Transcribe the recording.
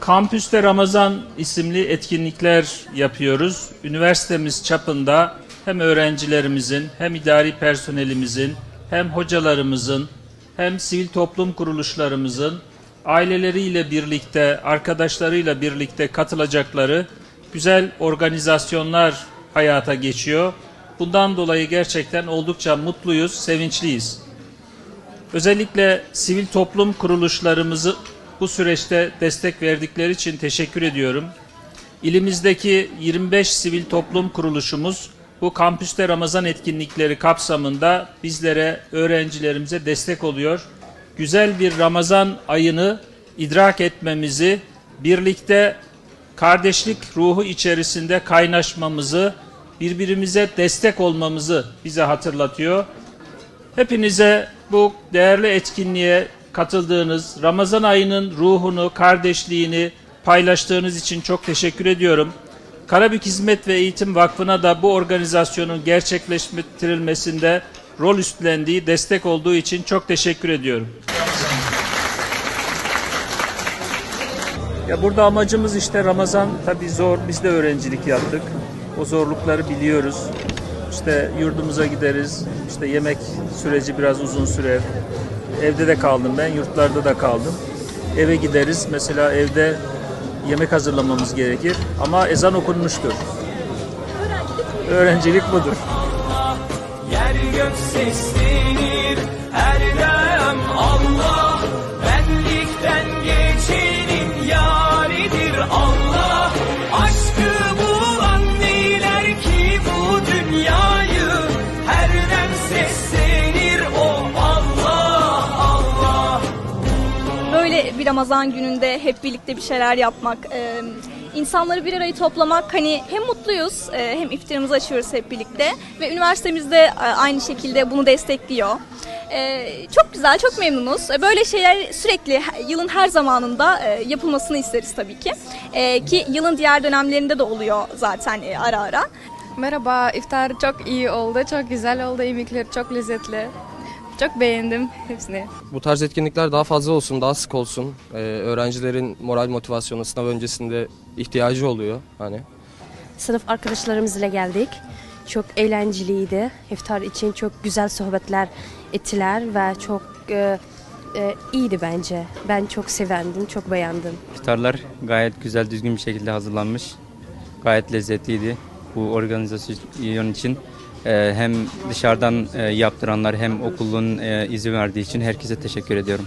Kampüste Ramazan isimli etkinlikler yapıyoruz. Üniversitemiz çapında hem öğrencilerimizin hem idari personelimizin hem hocalarımızın hem sivil toplum kuruluşlarımızın aileleriyle birlikte, arkadaşlarıyla birlikte katılacakları güzel organizasyonlar hayata geçiyor. Bundan dolayı gerçekten oldukça mutluyuz, sevinçliyiz. Özellikle sivil toplum kuruluşlarımızı bu süreçte destek verdikleri için teşekkür ediyorum. İlimizdeki 25 sivil toplum kuruluşumuz bu kampüste Ramazan etkinlikleri kapsamında bizlere, öğrencilerimize destek oluyor. Güzel bir Ramazan ayını idrak etmemizi, birlikte kardeşlik ruhu içerisinde kaynaşmamızı, birbirimize destek olmamızı bize hatırlatıyor. Hepinize bu değerli etkinliğe katıldığınız, Ramazan ayının ruhunu, kardeşliğini paylaştığınız için çok teşekkür ediyorum. Karabük Hizmet ve Eğitim Vakfı'na da bu organizasyonun gerçekleştirilmesinde rol üstlendiği, destek olduğu için çok teşekkür ediyorum. Ya burada amacımız işte Ramazan tabii zor. Biz de öğrencilik yaptık. O zorlukları biliyoruz. İşte yurdumuza gideriz. İşte yemek süreci biraz uzun sürer. Evde de kaldım ben, yurtlarda da kaldım. Eve gideriz. Mesela evde yemek hazırlamamız gerekir. Ama ezan okunmuştur. Öğrencilik budur. Yer gök seslenir her bir Ramazan gününde hep birlikte bir şeyler yapmak, e, insanları bir arayı toplamak hani hem mutluyuz e, hem iftarımızı açıyoruz hep birlikte ve üniversitemiz de e, aynı şekilde bunu destekliyor. E, çok güzel, çok memnunuz. E, Böyle şeyler sürekli yılın her zamanında e, yapılmasını isteriz tabii ki. E, ki yılın diğer dönemlerinde de oluyor zaten e, ara ara. Merhaba, iftar çok iyi oldu, çok güzel oldu, yemekler çok lezzetli. Çok beğendim hepsini. Bu tarz etkinlikler daha fazla olsun, daha sık olsun. Ee, öğrencilerin moral motivasyonu sınav öncesinde ihtiyacı oluyor hani. Sınıf arkadaşlarımızla geldik. Çok eğlenceliydi. İftar için çok güzel sohbetler ettiler ve çok e, e, iyiydi bence. Ben çok sevendim, çok beğendim. İftarlar gayet güzel, düzgün bir şekilde hazırlanmış. Gayet lezzetliydi bu organizasyon için. Ee, hem dışarıdan e, yaptıranlar hem okulun e, izin verdiği için herkese teşekkür ediyorum.